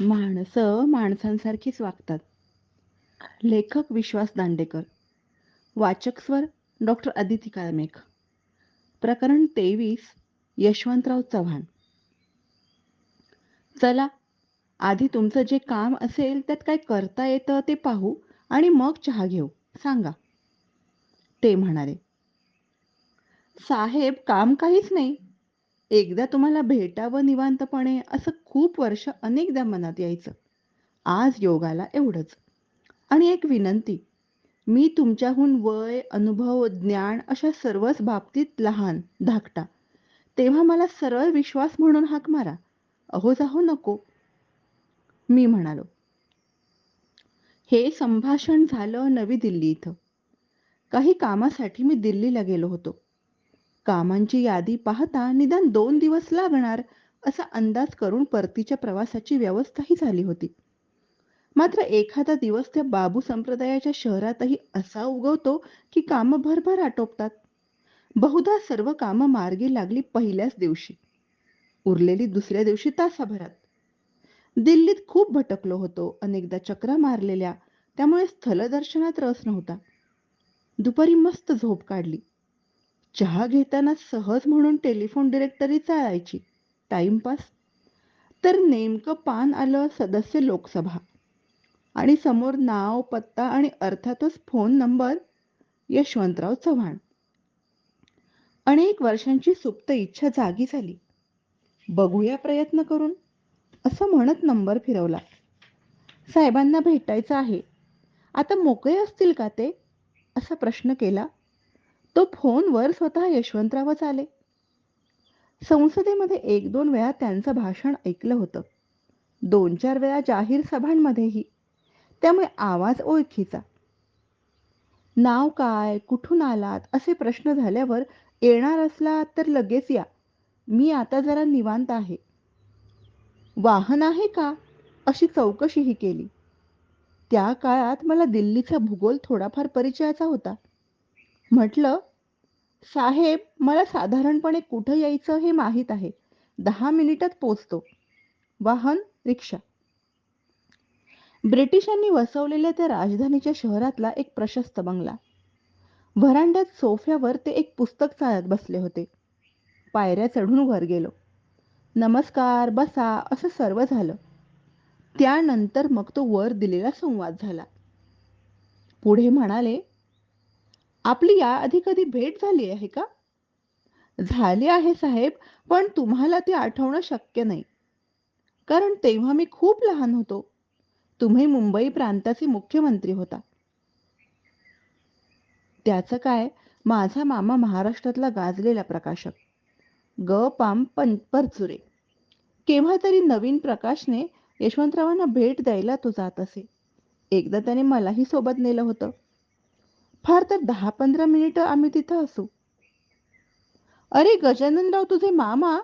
माणसं माणसांसारखीच वागतात. लेखक विश्वास दांडेकर. वाचक स्वर डॉक्टर अदिती काळमेक प्रकरण तेवीस यशवंतराव चव्हाण. चला आधी तुमचं जे काम असेल त्यात काय करता येतं ते पाहू आणि मग चहा घेऊ. सांगा. ते म्हणाले. साहेब काम काहीच नाही. एकदा तुम्हाला भेटावं निवांतपणे असं खूप वर्ष अनेकदा मनात यायचं. आज योगाला एवढंच. आणि एक विनंती मी तुमच्याहून वय अनुभव ज्ञान अशा सर्वच बाबतीत लहान धाकटा तेव्हा मला सरळ विश्वास म्हणून हाक मारा. अहो जाहो नको. मी म्हणालो हे संभाषण झालं नवी दिल्ली इथं. काही कामासाठी मी दिल्लीला गेलो होतो. कामांची यादी पाहता निदान दोन दिवस लागणार असा अंदाज करून परतीच्या प्रवासाची व्यवस्थाही झाली होती. मात्र एखादा दिवस त्या बाबू संप्रदायाच्या शहरातही असा उगवतो की कामं भरभर आटोपतात. बहुधा सर्व कामं मार्गी लागली पहिल्याच दिवशी. उरलेली दुसऱ्या दिवशी तासाभरात. दिल्लीत खूप भटकलो होतो. अनेकदा चक्रा मारलेल्या. त्यामुळे स्थलदर्शनात रस नव्हता. दुपारी मस्त झोप काढली. चहा घेताना सहज म्हणून टेलिफोन डिरेक्टरी चाळायची टाइमपास तर नेमकं पान आलं सदस्य लोकसभा. आणि समोर नाव पत्ता आणि अर्थातच फोन नंबर यशवंतराव चव्हाण. अनेक वर्षांची सुप्त इच्छा जागी झाली. बघूया प्रयत्न करून. असं म्हणत नंबर फिरवला. साहेबांना भेटायचं आहे. आता मोकळे असतील का ते? असा प्रश्न केला. तो फोनवर स्वतः यशवंतरावच आले. संसदेमध्ये एक दोन वेळा त्यांचं भाषण ऐकलं होतं. दोन चार वेळा जाहीर सभांमध्येही. त्यामुळे आवाज ओळखीचा. नाव काय कुठून आलात असे प्रश्न झाल्यावर येणार असला तर लगेच या. मी आता जरा निवांत आहे. वाहन आहे का? अशी चौकशीही केली. त्या काळात मला दिल्लीचा भूगोल थोडाफार परिचयाचा होता. म्हटलं साहेब मला साधारणपणे कुठं यायचं हे माहीत आहे. दहा मिनिटात पोचतो. वाहन रिक्षा. ब्रिटिशांनी वसवलेल्या त्या राजधानीच्या शहरातला एक प्रशस्त बंगला. व्हरांड्यात सोफ्यावर ते एक पुस्तक चालत बसले होते. पायऱ्या चढून वर गेलो. नमस्कार बसा असं सर्व झालं. त्यानंतर मग तो वर दिलेला संवाद झाला. पुढे म्हणाले आपली याआधी कधी भेट झाली आहे का? झाली आहे साहेब पण तुम्हाला ती आठवणं शक्य नाही. कारण तेव्हा मी खूप लहान होतो. तुम्ही मुंबई प्रांताचे मुख्यमंत्री होता. त्याचं काय? माझा मामा महाराष्ट्रातला गाजलेला प्रकाशक. ग पाम परचुरे. केव्हा तरी नवीन प्रकाशने यशवंतरावांना भेट द्यायला तो जात असे. एकदा त्याने मलाही सोबत नेलं होतं. फार तर दहा पंधरा मिनिटं आम्ही तिथं असू. अरे गजाननराव तुझे मामा?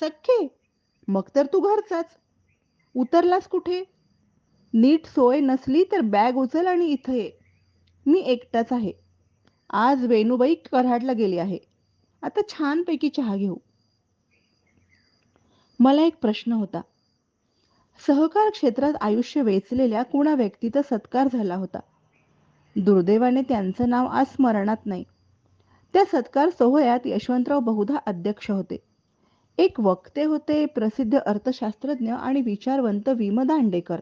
सख्खे? मग तर तू घरचाच. उतरलास कुठे? नीट सोय नसली तर बॅग उचल आणि इथं ये. मी एकटाच आहे. आज वेणुबाई कराडला गेली आहे. आता छानपैकी चहा घेऊ. मला एक प्रश्न होता. सहकार क्षेत्रात आयुष्य वेचलेल्या कुणा व्यक्तीचा सत्कार झाला होता? दुर्दैवाने त्यांचं नाव आज स्मरणात नाही. त्या सत्कार सोहळ्यात यशवंतराव बहुधा अध्यक्ष होते. एक वक्ते होते प्रसिद्ध अर्थशास्त्रज्ञ आणि विचारवंत विम दांडेकर.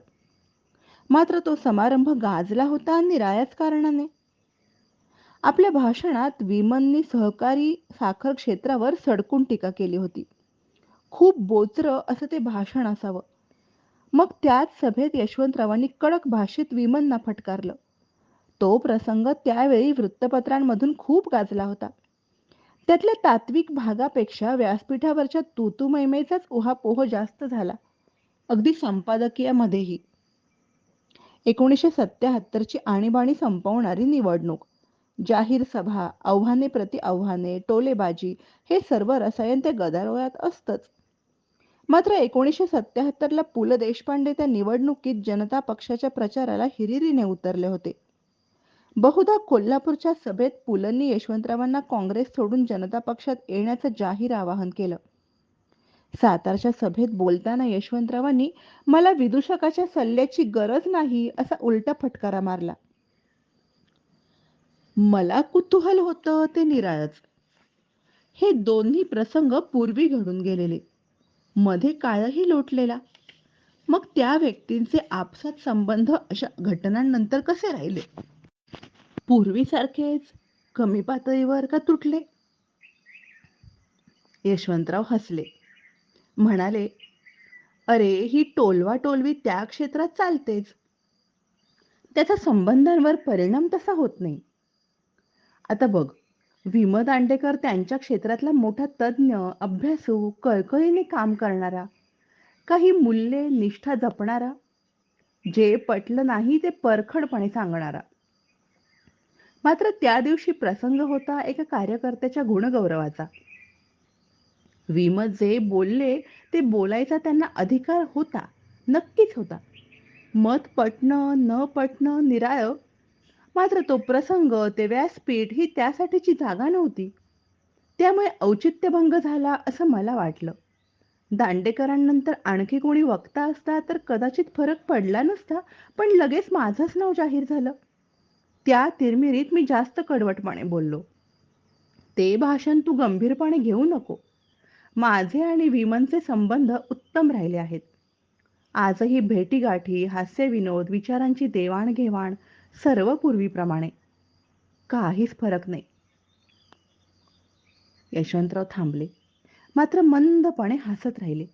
मात्र तो समारंभ गाजला होता निराळ्याच कारणाने. आपल्या भाषणात विमननी सहकारी साखर क्षेत्रावर सडकून टीका केली होती. खूप बोचर असं ते भाषण असावं. मग त्याच सभेत यशवंतरावांनी कडक भाषेत विमनना फटकारलं. तो प्रसंग त्यावेळी वृत्तपत्रांमधून खूप गाजला होता. त्यातल्या तात्विक भागापेक्षा व्यासपीठावरच्या तुतुमैमेचाच उहापोह जास्त झाला. अगदी संपादकीयामध्येही. एकोणीसशे सत्याहत्तरची आणीबाणी संपवणारी निवडणूक. जाहीर सभा आव्हाने प्रति आव्हाने टोलेबाजी हे सर्व रसायन त्या गदारोळात असतच. मात्र एकोणीसशे सत्याहत्तरला पु ल देशपांडे त्या निवडणुकीत जनता पक्षाच्या प्रचाराला हिरिरीने उतरले होते. बहुधा कोल्हापूरच्या सभेत पुलंनी यशवंतरावांना काँग्रेस सोडून जनता पक्षात येण्याचं जाहीर आवाहन केलं. सातारच्या सभेत बोलताना यशवंतरावांनी मला विदूषकाच्या सल्ल्याची गरज नाही असा उलटा फटकारा मारला. मला कुतूहल होतं ते निराळच. हे दोन्ही प्रसंग पूर्वी घडून गेलेले. मध्ये काळही लोटलेला. मग त्या व्यक्तींचे आपसात संबंध अशा घटनांनंतर कसे राहिले? पूर्वीसारखेच कमी पातळीवर का तुटले? यशवंतराव हसले. म्हणाले अरे ही टोलवा टोलवी त्या क्षेत्रात चालतेच. त्याचा संबंधांवर परिणाम तसा होत नाही. आता बघ विम दांडेकर त्यांच्या क्षेत्रातला मोठा तज्ज्ञ अभ्यासू कळकळीने काम करणारा काही मूल्ये निष्ठा जपणारा जे पटलं नाही ते परखडपणे सांगणारा मात्र त्या दिवशी प्रसंग होता एका कार्यकर्त्याच्या गुणगौरवाचा. विमत जे बोलले ते बोलायचा त्यांना अधिकार होता नक्कीच होता. मत पटणं न पटणं निराळ. मात्र तो प्रसंग ते व्यासपीठ ही त्यासाठीची जागा नव्हती. त्यामुळे औचित्यभंग झाला असं मला वाटलं. दांडेकरांनंतर आणखी कोणी वक्ता असता तर कदाचित फरक पडला नसता पण लगेच माझंच नाव जाहीर झालं. त्या तिरमिरीत मी जास्त कडवटपणे बोललो. ते भाषण तू गंभीरपणे घेऊ नको. माझे आणि विमनचे संबंध उत्तम राहिले आहेत. आजही भेटीगाठी हास्यविनोद विचारांची देवाणघेवाण सर्व पूर्वीप्रमाणे. काहीच फरक नाही. यशवंतराव थांबले. मात्र मंदपणे हसत राहिले.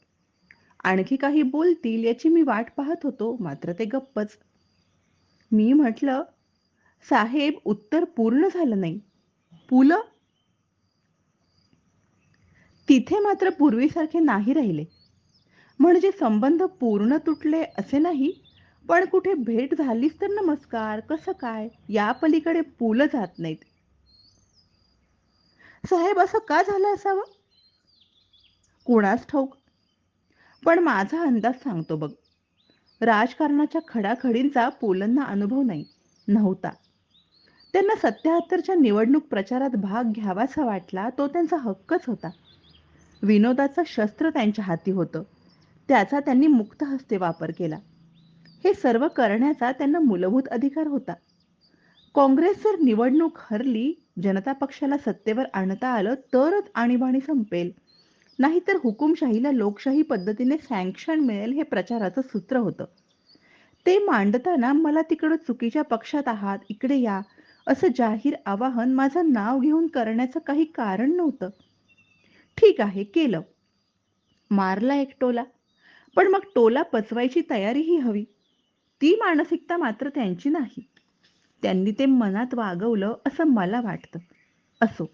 आणखी काही बोलतील याची मी वाट पाहत होतो मात्र ते गप्पच. मी म्हटलं साहेब उत्तर पूर्ण झालं नाही. पुलं? तिथे मात्र पूर्वीसारखे नाही राहिले. म्हणजे संबंध पूर्ण तुटले असे नाही पण कुठे भेट झालीच तर नमस्कार कसं काय? या पलीकडे पुलं जात नाहीत. साहेब असं का झालं असावं? कोणास ठाऊक? पण माझा अंदाज सांगतो बघ. राजकारणाच्या खडाखडींचा पोलंना अनुभव नाही नव्हता. त्यांना सत्याहत्तरच्या निवडणूक प्रचारात भाग घ्यावासा वाटला तो त्यांचा हक्कच होता. विनोदाचं शस्त्र त्यांच्या हाती होतं. त्याचा त्यांनी मुक्त हस्ते वापर केला. हे सर्व करण्याचा त्यांना मूलभूत अधिकार होता. काँग्रेस जर निवडणूक हरली जनता पक्षाला सत्तेवर आणता आलं तरच आणीबाणी संपेल. नाहीतर हुकुमशाहीला लोकशाही पद्धतीने सँक्शन मिळेल हे प्रचाराचं सूत्र होतं. ते मांडताना मला तिकडं चुकीच्या पक्षात आहात इकडे या. असं जाहीर आवाहन माझं नाव घेऊन करण्याचं काही कारण नव्हतं. ठीक आहे केलं. मारला एक टोला. पण मग टोला पचवायची तयारीही हवी. ती मानसिकता मात्र त्यांची नाही. त्यांनी ते मनात वागवलं असं मला वाटतं. असो.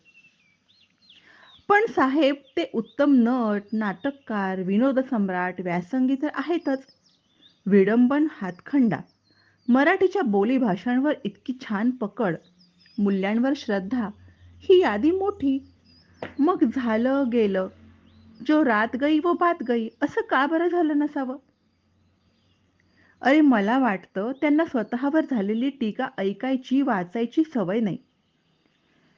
पण साहेब ते उत्तम नट नाटककार विनोद सम्राट व्यासंगी तर आहेतच. विडंबन हातखंडा. मराठीच्या बोली भाषांवर इतकी छान पकड मूल्यांवर श्रद्धा ही यादी मोठी. मग झालं गेलं. जो रात गई व बात गई असं का बरं झालं नसावं? अरे मला वाटतं त्यांना स्वतःवर झालेली टीका ऐकायची वाचायची सवय नाही.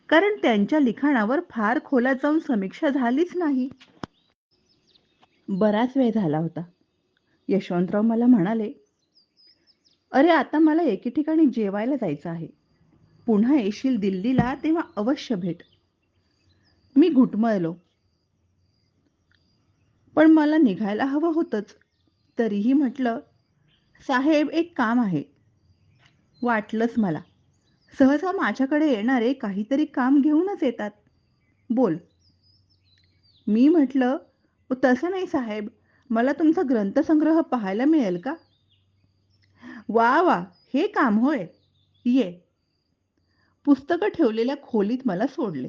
कारण त्यांच्या लिखाणावर फार खोलात जाऊन समीक्षा झालीच नाही. बराच वेळ झाला होता. यशवंतराव मला म्हणाले अरे आता मला एके ठिकाणी जेवायला जायचं आहे. पुन्हा येशील दिल्लीला तेव्हा अवश्य भेट. मी घुटमळलो. पण मला निघायला हवं होतंच. तरीही म्हटलं साहेब एक काम आहे. वाटलंच मला. सहसा माझ्याकडे येणारे काहीतरी काम घेऊनच येतात. बोल. मी म्हटलं तसं नाही साहेब. मला तुमचा ग्रंथसंग्रह पाहायला मिळेल का? वा वा हे काम होय. ये. पुस्तकं ठेवलेल्या खोलीत मला सोडले.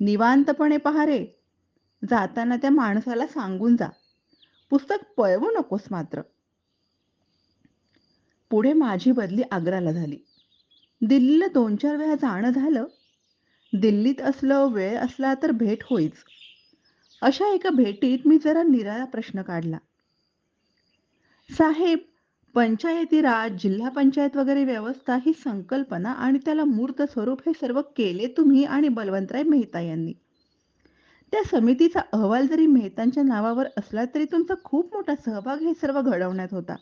निवांतपणे पहा रे. जाताना त्या माणसाला सांगून जा. पुस्तक पळवू नकोस मात्र. पुढे माझी बदली आग्राला झाली. दिल्लीला दोन चार वेळा जाणं झालं. दिल्लीत असलं वेळ असला तर भेट होईच. अशा एका भेटीत मी जरा निराळा प्रश्न काढला. साहेब पंचायती राज जिल्हा पंचायत वगैरे व्यवस्था ही संकल्पना आणि त्याला मूर्त स्वरूप हे सर्व केले तुम्ही आणि बलवंतराय मेहता यांनी. त्या समितीचा अहवाल जरी मेहतांच्या नावावर असला तरी तुमचा खूप मोठा सहभाग हे सर्व घडवण्यात होता.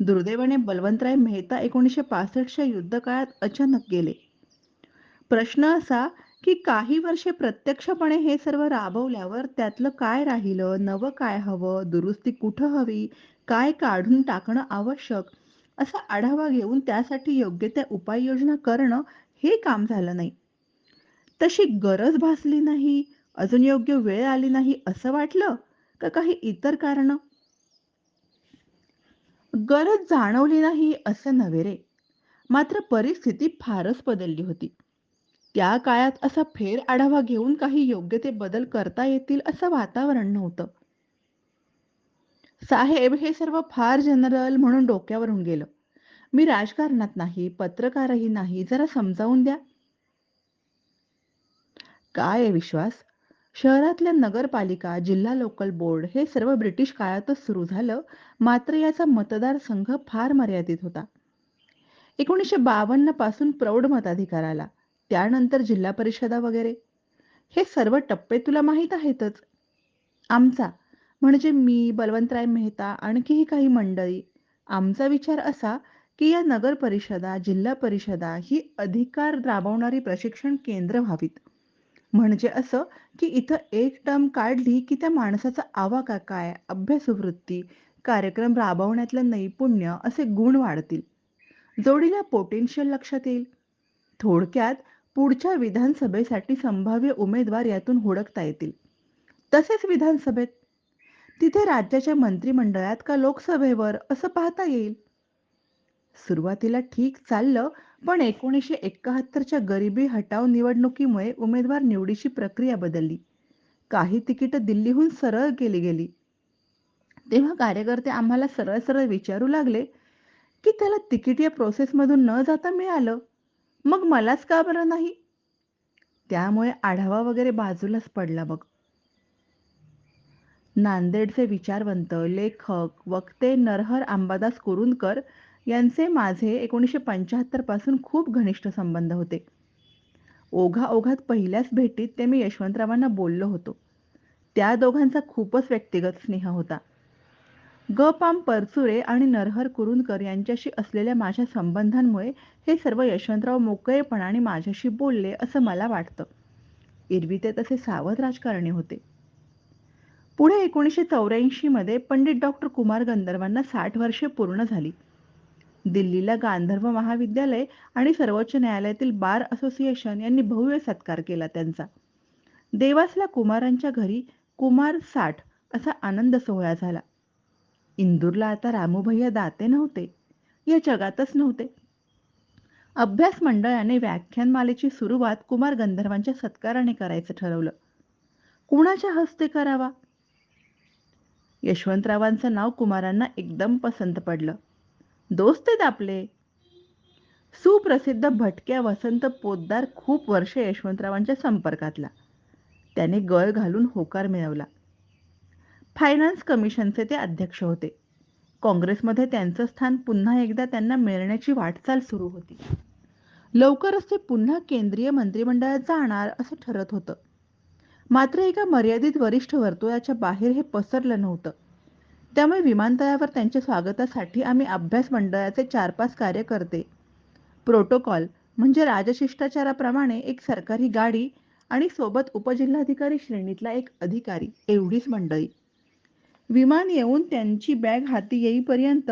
दुर्दैवाने बलवंतराय मेहता एकोणीसशे पासष्टच्या युद्धकाळात अचानक गेले. प्रश्न असा की काही वर्षे प्रत्यक्षपणे हे सर्व राबवल्यावर त्यातलं काय राहिलं? नवं काय हवं? दुरुस्ती कुठं हवी? काय काढून टाकणं आवश्यक असा आढावा घेऊन त्यासाठी योग्य त्या उपाययोजना करणं हे काम झालं नाही. तशी गरज भासली नाही अजून योग्य वेळ आली नाही असं वाटलं का काही इतर कारण? गरज जाणवली नाही असं नव्हे रे. मात्र परिस्थिती फारच बदलली होती. त्या काळात असा फेर आढावा घेऊन काही योग्य ते बदल करता येतील असं वातावरण नव्हतं. साहेब हे सर्व फार जनरल म्हणून डोक्यावरून गेलं. मी राजकारणात नाही पत्रकारही नाही जरा समजावून द्या. काय आहे विश्वास? शहरातल्या नगरपालिका जिल्हा लोकल बोर्ड हे सर्व ब्रिटिश काळातच सुरू झालं मात्र याचा मतदारसंघ फार मर्यादित होता. एकोणीसशे बावन्नपासून प्रौढ मताधिकार आला त्यानंतर जिल्हा परिषदा वगैरे. हे सर्व टप्पे तुला माहीत आहेतच. आमचा म्हणजे मी बलवंतराय मेहता आणखीही काही मंडळी आमचा विचार असा की या नगर परिषदा जिल्हा परिषदा ही अधिकार राबवणारी प्रशिक्षण केंद्र व्हावीत. म्हणजे असं की इथं एक टर्म काढली की त्या माणसाचा आवाका काय अभ्यासवृत्ती कार्यक्रम राबवण्यातलं नैपुण्य असे गुण वाढतील. जोडीला पोटेन्शियल लक्षात येईल. थोडक्यात पुढच्या विधानसभेसाठी संभाव्य उमेदवार यातून हुडकता येतील. तसेच विधानसभेत तिथे राज्याच्या मंत्रिमंडळात का लोकसभेवर? असं पाहता येईल. सुरुवातीला ठीक चाललं पण एकोणीसशे एकाहत्तरच्या गरिबी हटाव निवडणुकीमुळे उमेदवार निवडीची प्रक्रिया बदलली. काही तिकीट दिल्लीहून सरळ केली गेली. तेव्हा कार्यकर्ते आम्हाला सरळ सरळ विचारू लागले की त्याला तिकीट या प्रोसेसमधून न जाता मिळालं? मग मलाच का बरं नाही? त्यामुळे आढावा वगैरे बाजूलाच पडला बघ. नांदेडचे विचारवंत लेखक वक्ते नरहर अंबादास कुरुंदकर यांचे माझे एकोणीसशे पंच्याहत्तरपासून खूप घनिष्ठ संबंध होते. ओघा ओघात पहिल्याच भेटीत ते मी यशवंतरावांना बोललो होतो. त्या दोघांचा खूपच व्यक्तिगत स्नेह होता. ग पाम परचुरे आणि नरहर कुरुंदकर यांच्याशी असलेल्या माझ्या संबंधांमुळे हे सर्व यशवंतराव मोकळेपणाने माझ्याशी बोलले असं मला वाटतं. एरवी ते तसे सावध राजकारणी होते. पुढे एकोणीसशे चौऱ्याऐंशीमध्ये पंडित डॉक्टर कुमार गंधर्वांना साठ वर्षे पूर्ण झाली. दिल्लीला गांधर्व महाविद्यालय आणि सर्वोच्च न्यायालयातील बार असोसिएशन यांनी भव्य सत्कार केला त्यांचा. देवासला कुमारांच्या घरी कुमार साठ असा आनंद सोहळा झाला. इंदूरला आता रामूभैया दाते नव्हते. या जगातच नव्हते. अभ्यास मंडळाने व्याख्यानमालेची सुरुवात कुमार गंधर्वांच्या सत्काराने करायचं ठरवलं. कुणाच्या हस्ते करावा? यशवंतरावांचं नाव कुमारांना एकदम पसंत पडलं. दोस्त आहेत आपले. सुप्रसिद्ध भटक्या वसंत पोद्दार खूप वर्ष यशवंतरावांच्या संपर्कातला. त्याने गळ घालून होकार मिळवला. फायनान्स कमिशनचे ते अध्यक्ष होते. काँग्रेसमध्ये त्यांचं स्थान पुन्हा एकदा त्यांना मिळण्याची वाटचाल सुरू होती. लवकरच ते पुन्हा केंद्रीय मंत्रिमंडळात जाणार असं ठरत होतं. मात्र एका मर्यादित वरिष्ठ वर्तुळाच्या बाहेर हे पसरलं नव्हतं. त्यामुळे विमानतळावर त्यांच्या स्वागतासाठी आम्ही अभ्यास मंडळाचे चार पाच कार्यकर्ते. प्रोटोकॉल म्हणजे राजशिष्टाचाराप्रमाणे एक सरकारी गाडी आणि सोबत उपजिल्हाधिकारी श्रेणीतला एक अधिकारी एवढीच मंडळी. विमान येऊन त्यांची बॅग हाती येईपर्यंत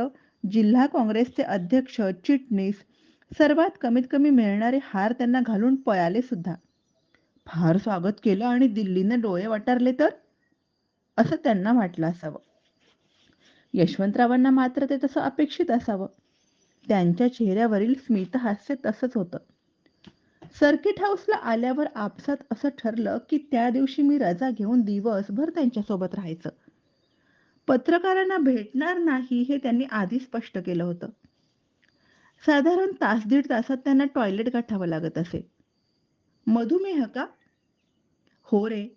जिल्हा काँग्रेसचे अध्यक्ष चिटणीस सर्वात कमीत कमी मिळणारे हार त्यांना घालून पळाले सुद्धा. फार स्वागत केलं आणि दिल्लीने डोळे वाटारले तर? असं त्यांना वाटलं असावं. यशवंतरावांना मात्र ते तसं अपेक्षित असावं. त्यांच्या चेहऱ्यावरील स्मितहास्य तसंच होतं. सर्किट हाऊसला आल्यावर आपसात असं ठरलं की त्या दिवशी मी रजा घेऊन दिवसभर त्यांच्यासोबत राहायचं. पत्रकारांना भेटणार नाही हे त्यांनी आधी स्पष्ट केलं होतं. साधारण तास दीड तासात त्यांना टॉयलेट गाठावं लागत असे. मधुमेह का? हो रे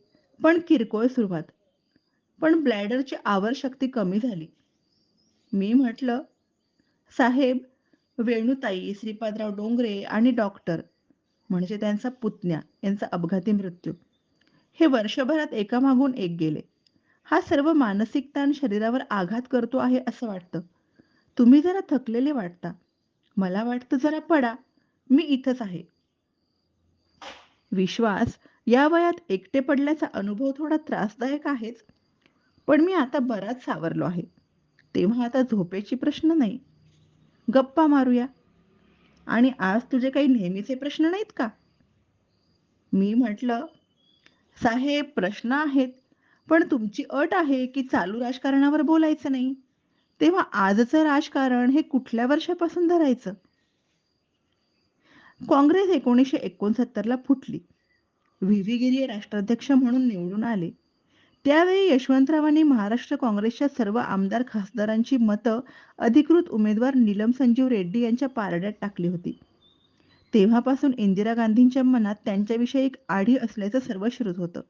पण किरकोळ सुरुवात. पण ब्लॅडरची आवरशक्ती कमी झाली. मी म्हटलं साहेब वेणुताई श्रीपादराव डोंगरे आणि डॉक्टर म्हणजे त्यांचा पुतण्या यांचा अपघाती मृत्यू. हे वर्षभरात एकामागून एक गेले. हा सर्व मानसिक ताण शरीरावर आघात करतो आहे असं वाटतं. तुम्ही जरा थकलेले वाटता. मला वाटतं जरा पडा. मी इथंच आहे. विश्वास या वयात एकटे पडल्याचा अनुभव थोडा त्रासदायक आहेच. पण मी आता बराच सावरलो आहे. तेव्हा आता झोपेची प्रश्न नाही. गप्पा मारूया. आणि आज तुझे काही नेहमीचे प्रश्न नाहीत का? मी म्हटलं साहेब प्रश्न आहेत पण तुमची अट आहे की चालू राजकारणावर बोलायचं नाही. तेव्हा आजचं राजकारण हे कुठल्या वर्षापासून धरायचं? काँग्रेस एकोणीसशे एकोणसत्तरला फुटली. व्ही. राष्ट्राध्यक्ष म्हणून निवडून आले. त्यावेळी यशवंतरावांनी महाराष्ट्र काँग्रेसच्या सर्व आमदार खासदारांची मतं अधिकृत उमेदवार नीलम संजीव रेड्डी यांच्या पारड्यात टाकली होती. तेव्हापासून इंदिरा गांधींच्या मनात त्यांच्याविषयी एक आढी असल्याचं सर्व श्रुत होतं.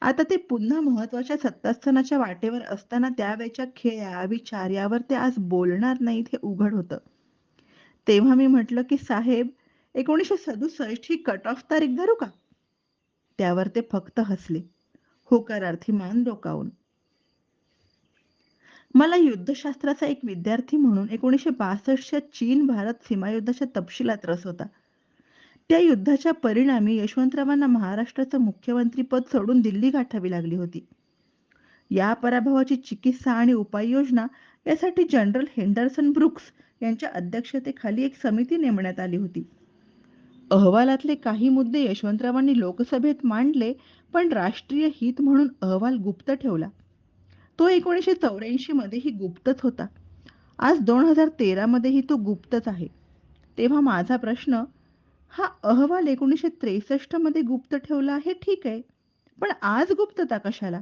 आता ते पुन्हा महत्त्वाच्या सत्तास्थानाच्या वाटेवर असताना त्यावेळच्या खेळ्या विचार यावर ते आज बोलणार नाहीत हे उघड होतं. तेव्हा मी म्हटलं की साहेब एकोणीसशे सदुसष्ट ही कट ऑफ तारीख धरू का? त्यावर ते फक्त हसले. होकारार्थी मान डोकावून. मला युद्धशास्त्राचा एक विद्यार्थी म्हणून एकोणीसशे बासष्टच्या चीन भारत सीमायुद्धाच्या तपशिलात रस होता. त्या युद्धाच्या परिणामी यशवंतरावांना महाराष्ट्राचं मुख्यमंत्री पद सोडून दिल्ली गाठावी लागली होती. या पराभवाची चिकित्सा आणि उपाययोजना यासाठी जनरल हेंडरसन ब्रुक्स यांच्या अध्यक्षतेखाली एक समिती नेमण्यात आली होती. अहवालातले काही मुद्दे यशवंतरावांनी लोकसभेत मांडले पण राष्ट्रीय हित म्हणून अहवाल गुप्त ठेवला. तो एकोणीसशे चौऱ्याऐंशी मध्येही गुप्तच होता. आज दोन हजार तेरा मध्येही तो गुप्तच आहे. तेव्हा माझा प्रश्न हा अहवाल एकोणीसशे त्रेसष्टमध्ये गुप्त ठेवला आहे ठीक आहे पण आज गुप्तता कशाला?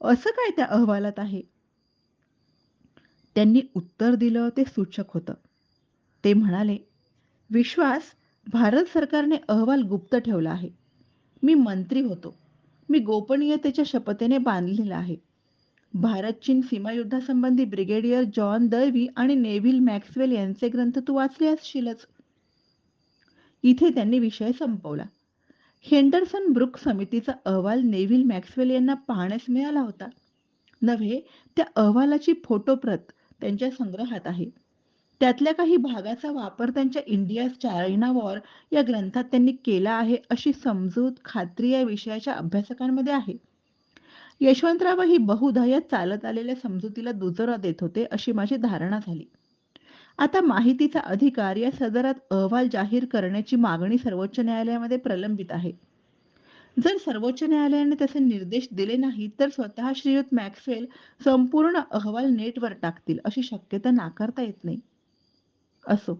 असं काय त्या अहवालात आहे? त्यांनी उत्तर दिलं ते सूचक होतं. ते म्हणाले विश्वास भारत सरकारने अहवाल गुप्त ठेवला आहे. मी मंत्री होतो. मी गोपनीयतेच्या शपथेने बांधलेला आहे. भारत चीन सीमायुद्धासंबंधी ब्रिगेडियर जॉन दळवी आणि नेव्हिल मॅक्सवेल यांचे ग्रंथ तू वाचले असशीलच. इथे त्यांनी विषय संपवला. हेंडरसन ब्रुक समितीचा अहवाल नेव्हिल मॅक्सवेल यांना पाहण्यास मिळाला होता. नव्हे त्या अहवालाची फोटोप्रत त्यांच्या संग्रहात आहे. त्यातल्या काही भागाचा वापर त्यांच्या इंडिया चायना वॉर या ग्रंथात त्यांनी केला आहे अशी समजूत खात्री या विषयाच्या अभ्यासकांमध्ये आहे. यशवंतराव ही बहुधायत चालत आलेल्या समजुतीला दुजोरा देत होते अशी माझी धारणा झाली. आता माहितीचा अधिकार या सदरात अहवाल जाहीर करण्याची मागणी सर्वोच्च न्यायालयामध्ये प्रलंबित आहे. जर सर्वोच्च न्यायालयाने तसे निर्देश दिले नाही तर स्वतः श्रीयुत मॅक्सवेल संपूर्ण अहवाल नेटवर टाकतील अशी शक्यता नाकारता येत नाही. असो.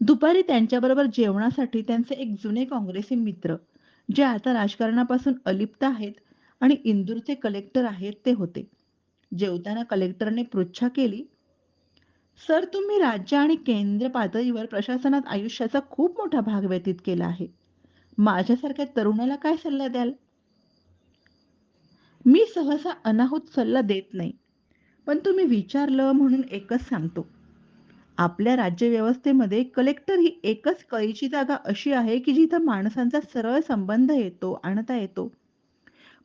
दुपारी त्यांच्याबरोबर जेवणासाठी त्यांचे एक जुने काँग्रेसी मित्र जे आता राजकारणापासून अलिप्त आहेत आणि इंदूरचे कलेक्टर आहेत ते होते. जेवताना कलेक्टरने पृच्छा केली सर तुम्ही राज्य आणि केंद्र पातळीवर प्रशासनात आयुष्याचा खूप मोठा भाग व्यतीत केला आहे. माझ्यासारख्या तरुणाला काय सल्ला द्याल? मी सहसा अनाहूत सल्ला देत नाही पण तुम्ही विचारलं म्हणून एकच सांगतो. आपल्या राज्यव्यवस्थेमध्ये कलेक्टर ही एकच कळीची जागा अशी आहे की जिथं माणसांचा सरळ संबंध येतो आणता येतो.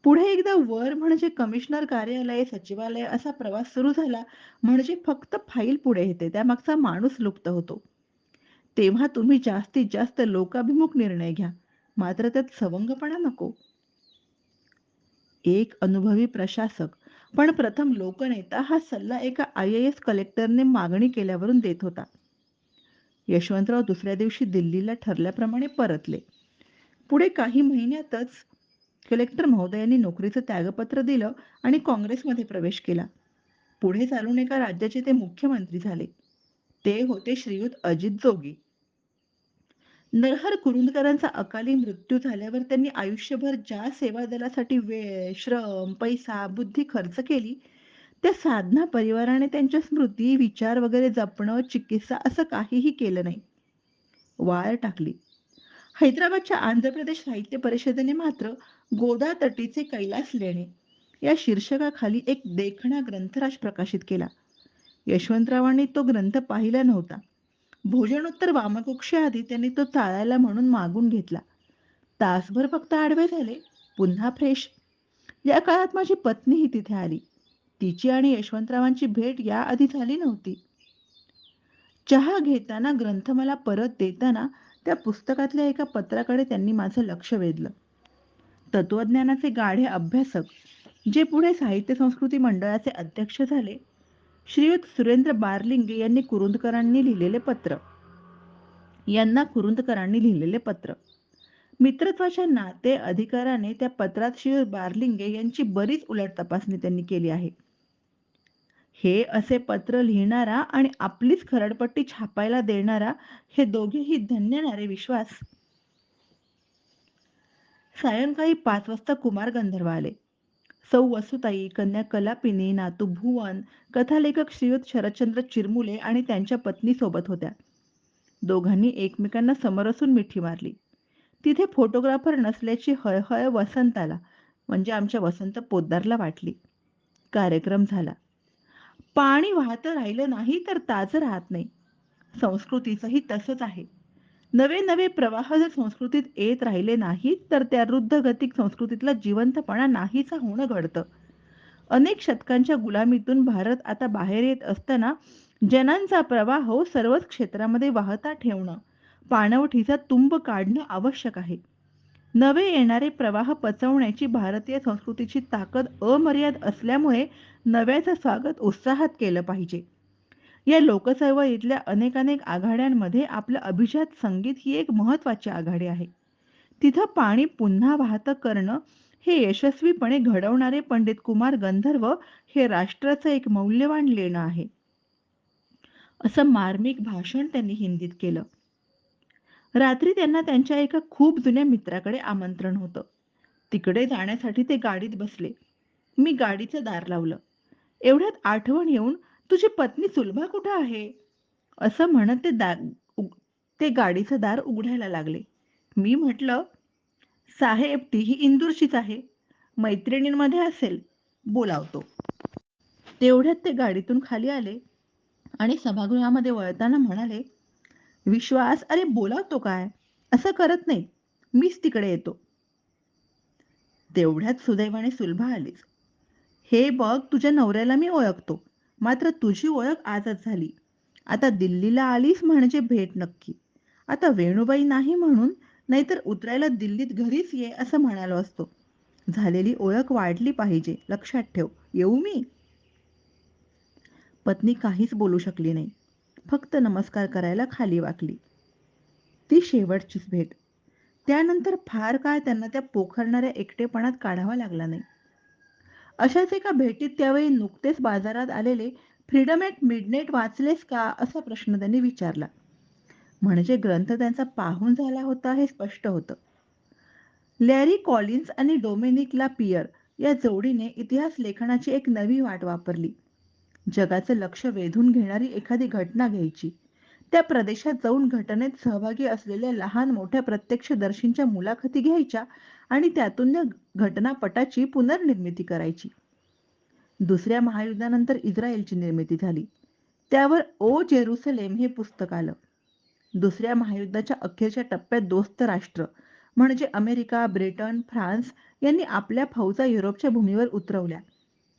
पुढे एकदा वर म्हणजे कमिशनर कार्यालय सचिवालय असा प्रवास सुरू झाला म्हणजे फक्त फाईल पुढे येते त्यामागचा माणूस लुप्त होतो. तेव्हा तुम्ही जास्तीत जास्त लोकाभिमुख निर्णय घ्या मात्र त्यात सवंगपणा नको. एक अनुभवी प्रशासक पण प्रथम लोकनेता हा सल्ला एका आय एस कलेक्टरने मागणी केल्यावरून देत होता. यशवंतराव दुसऱ्या दिवशी दिल्लीला ठरल्याप्रमाणे परतले. पुढे काही महिन्यातच कलेक्टर महोदयांनी नोकरीचं त्यागपत्र दिलं आणि काँग्रेसमध्ये प्रवेश केला. पुढे चालून एका राज्याचे ते मुख्यमंत्री झाले. ते होते श्रीयुत अजित जोगी. नरहर कुरुंदकरांचा अकाली मृत्यू झाल्यावर त्यांनी आयुष्यभर ज्या सेवा दलासाठी वेळ श्रम पैसा बुद्धी खर्च केली त्या साधना परिवाराने त्यांच्या स्मृती विचार वगैरे जपणं चिकित्सा असं काहीही केलं नाही. वाळ टाकली. हैदराबादच्या आंध्र प्रदेश साहित्य परिषदेने मात्र गोदा तटीचे कैलास लेणे या शीर्षकाखाली एक देखणा ग्रंथराज प्रकाशित केला. यशवंतरावांनी तो ग्रंथ पाहिला नव्हता. भोजनोत्तर वामकुक्षाआधी त्यांनी तो चाळायला म्हणून मागून घेतला. तासभर फक्त आडवे झाले पुन्हा फ्रेश या काळात माझी पत्नीही तिथे आली. तिची आणि यशवंतरावांची भेट याआधी झाली नव्हती. चहा घेताना ग्रंथ मला परत देताना त्या पुस्तकातल्या एका पत्राकडे त्यांनी माझं लक्ष वेधलं. तत्वज्ञानाचे गाढे अभ्यासक जे पुढे साहित्य संस्कृती मंडळाचे अध्यक्ष झाले श्रीयुत सुरेंद्र बारलिंगे यांनी कुरुंदकरांनी लिहिलेले पत्र. यांना कुरुंदकरांनी लिहिलेले पत्र. मित्रत्वाच्या नाते अधिकाराने त्या पत्रात श्री बारलिंगे यांची बरीच उलट तपासणी त्यांनी केली आहे. हे असे पत्र लिहिणारा आणि आपलीच खरडपट्टी छापायला देणारा हे दोघेही धन्यणारे विश्वास. सायंकाळी पाच वाजता कुमार गंधर्व आले. सौ वसुताई कन्या कलापिनी नातू भुवन कथालेखक श्रीयुत शरदचंद्र चिरमुले आणि त्यांच्या पत्नी सोबत होत्या. दोघांनी एकमेकांना समरसून मिठी मारली. तिथे फोटोग्राफर नसल्याची हळहळ वसंताला म्हणजे आमच्या वसंत पोद्दारला वाटली. कार्यक्रम झाला. पाणी वाहतं राहिलं नाही तर ताजं राहत नाही. संस्कृतीचंही तसंच आहे. नवे नवे प्रवाह जर संस्कृतीत येत राहिले नाहीत तर त्या रुद्धगतिक संस्कृतीतला जिवंतपणा नाहीसा होणं घडतं. अनेक शतकांच्या गुलामीतून भारत आता बाहेर येत असताना जनांचा प्रवाह हो सर्वच क्षेत्रामध्ये वाहता ठेवणं पाणवठीचा तुंब काढणं आवश्यक आहे. नवे येणारे प्रवाह पचवण्याची भारतीय संस्कृतीची ताकद अमर्याद असल्यामुळे नव्याचं स्वागत उत्साहात केलं पाहिजे. या लोकचळवळीतल्या अनेक अनेक आघाड्यांमध्ये आपलं अभिजात संगीत ही एक महत्वाची आघाडी आहे. तिथं पाणी पुन्हा वाहतं करणं हे यशस्वीपणे घडवणारे पंडित कुमार गंधर्व हे राष्ट्राचं एक मौल्यवान लेणं आहे. असं मार्मिक भाषण त्यांनी हिंदीत केलं. रात्री त्यांना त्यांच्या एका खूप जुन्या मित्राकडे आमंत्रण होतं. तिकडे जाण्यासाठी ते गाडीत बसले. मी गाडीचं दार लावलं. एवढ्यात आठवण येऊन तुझी पत्नी सुलभा कुठं आहे? असं म्हणत ते दार ते गाडीचं दार उघडायला लागले. मी म्हटलं साहेब ती ही इंदूरचीच आहे. मैत्रिणींमध्ये असेल बोलावतो. तेवढ्यात ते गाडीतून खाली आले आणि सभागृहामध्ये वळताना म्हणाले विश्वास अरे बोलावतो काय? असं करत नाही. मीच तिकडे येतो. तेवढ्यात सुदैवाने सुलभा आलीच. हे बघ तुझ्या नवऱ्याला मी ओळखतो. मात्र तुझी ओळख आजच झाली. आता दिल्लीला आलीस म्हणजे भेट नक्की. आता वेणुबाई नाही म्हणून नाहीतर उतरायला दिल्लीत घरीच ये असं म्हणालो असतो. झालेली ओळख वाढली पाहिजे लक्षात ठेव. येऊ मी? पत्नी काहीच बोलू शकली नाही. फक्त नमस्कार करायला खाली वाकली. ती शेवटचीच भेट. त्यानंतर फार काळ त्यांना त्या पोखरणाऱ्या एकटेपणात काढावा लागला नाही. अशाच एका भेटीत त्यावेळी नुकतेच बाजारात आलेले फ्रीडम ॲट मिडनेट वाचलेस का असा प्रश्न त्यांनी विचारला. म्हणजे ग्रंथ त्यांचा पाहून झाला होता हे स्पष्ट होतं. लॅरी कॉलिन्स आणि डोमिनिक ला पियर या जोडीने इतिहास लेखनाची एक नवी वाट वापरली. जगाचं लक्ष वेधून घेणारी एखादी घटना घ्यायची. त्या प्रदेशात जाऊन घटनेत सहभागी असलेल्या लहान मोठ्या प्रत्यक्षदर्शींच्या मुलाखती घ्यायच्या आणि त्यातून घटनापटाची पुनर्निर्मिती करायची. दुसऱ्या महायुद्धानंतर इस्रायलची निर्मिती झाली. त्यावर ओ जेरुसलेम हे पुस्तक आलं. दुसऱ्या महायुद्धाच्या अखेरच्या टप्प्यात दोस्त राष्ट्र म्हणजे अमेरिका ब्रिटन फ्रान्स यांनी आपल्या फौजा युरोपच्या भूमीवर उतरवल्या.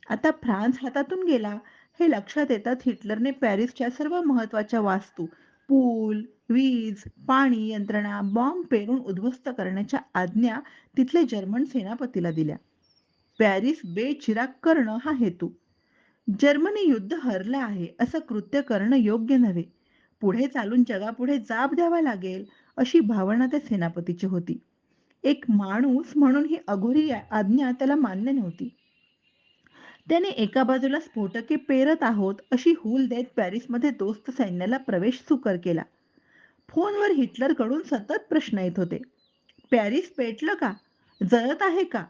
आता फ्रान्स हातातून गेला हे लक्षात येतात हिटलरने पॅरिसच्या सर्व महत्त्वाच्या वास्तू पूल वीज पाणी यंत्रणा बॉम्ब पेरून उद्ध्वस्त करण्याच्या आज्ञा तिथले जर्मन सेनापतीला दिल्या. पॅरिस बेचिराग करणं हा हेतू. जर्मनी युद्ध हरलं आहे असं कृत्य करणं योग्य नव्हे. पुढे चालून जगापुढे जाब द्यावा लागेल अशी भावना त्या सेनापतीची होती. एक माणूस म्हणून ही अघोरी आज्ञा त्याला मान्य नव्हती. त्याने एका बाजूला स्फोटके पेरत आहोत अशी हूल देत पॅरिसमध्ये दोस्त सैन्याला प्रवेश सुकर केला. फोनवर हिटलरकडून सतत प्रश्न येत होते. पॅरिस पेटलं का? जळत आहे का?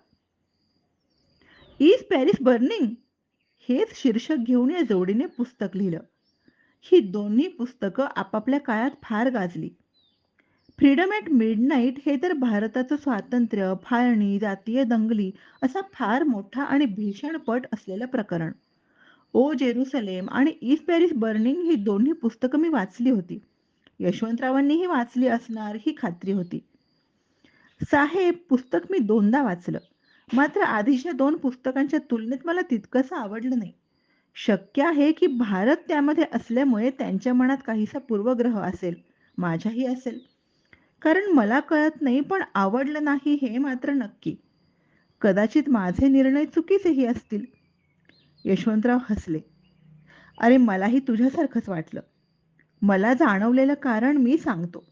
Is Paris burning? हेच शीर्षक घेऊन या जोडीने पुस्तक लिहिलं. ही दोन्ही पुस्तकं आपापल्या काळात फार गाजली. फ्रीडम ॲट मिडनाईट हे तर भारताचं स्वातंत्र्य फाळणी जातीय दंगली असा फार मोठा आणि भीषण पट असलेलं प्रकरण. ओ जेरुसलेम आणि ईस्ट पॅरिस बर्निंग ही दोन्ही पुस्तकं मी वाचली होती. यशवंतरावांनीही वाचली असणार ही खात्री होती. साहेब पुस्तक मी दोनदा वाचलं. मात्र आधीच्या दोन पुस्तकांच्या तुलनेत मला तितकंसं आवडलं नाही. शक्य आहे की भारत त्यामध्ये असल्यामुळे त्यांच्या मनात काहीसा पूर्वग्रह असेल माझ्याही असेल. कारण मला कळत नाही पण आवडलं नाही हे मात्र नक्की. कदाचित माझे निर्णय चुकीचेही असतील. यशवंतराव हसले. अरे मलाही तुझ्यासारखंच वाटलं. मला जाणवलेलं कारण मी सांगतो.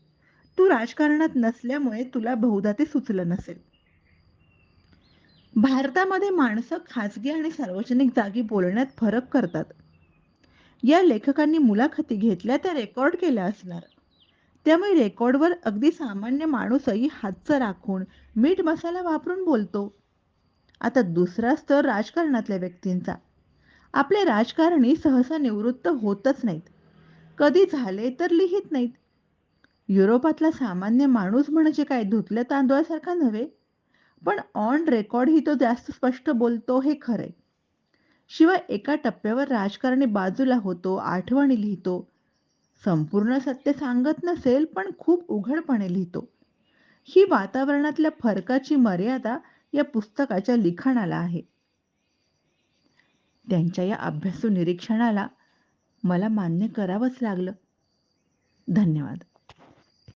तू राजकारणात नसल्यामुळे तुला बहुधा ते सुचलं नसेल. भारतामध्ये माणसं खाजगी आणि सार्वजनिक जागी बोलण्यात फरक करतात. या लेखकांनी मुलाखती घेतल्या त्या रेकॉर्ड केल्या असणार. त्यामुळे रेकॉर्डवर अगदी सामान्य माणूसही हातचं राखून मीठ मसाला वापरून बोलतो. आता दुसरा स्तर राजकारणातल्या व्यक्तींचा. आपले राजकारणी सहसा निवृत्त होतच नाहीत. कधी झाले तर लिहित नाहीत. युरोपातला सामान्य माणूस म्हणजे काय? धुतल्या तांदूळासारखा नव्हे. पण ऑन रेकॉर्ड ही तो जास्त स्पष्ट बोलतो हे खरंय. शिवाय एका टप्प्यावर राजकारणी बाजूला होतो आठवणी लिहितो. संपूर्ण सत्य सांगत नसेल पण खूप उघडपणे लिहितो. ही वातावरणातल्या फरकाची मर्यादा या पुस्तकाच्या लिखाणाला आहे. त्यांच्या या अभ्यासू निरीक्षणाला मला मान्य करावंच लागलं. धन्यवाद.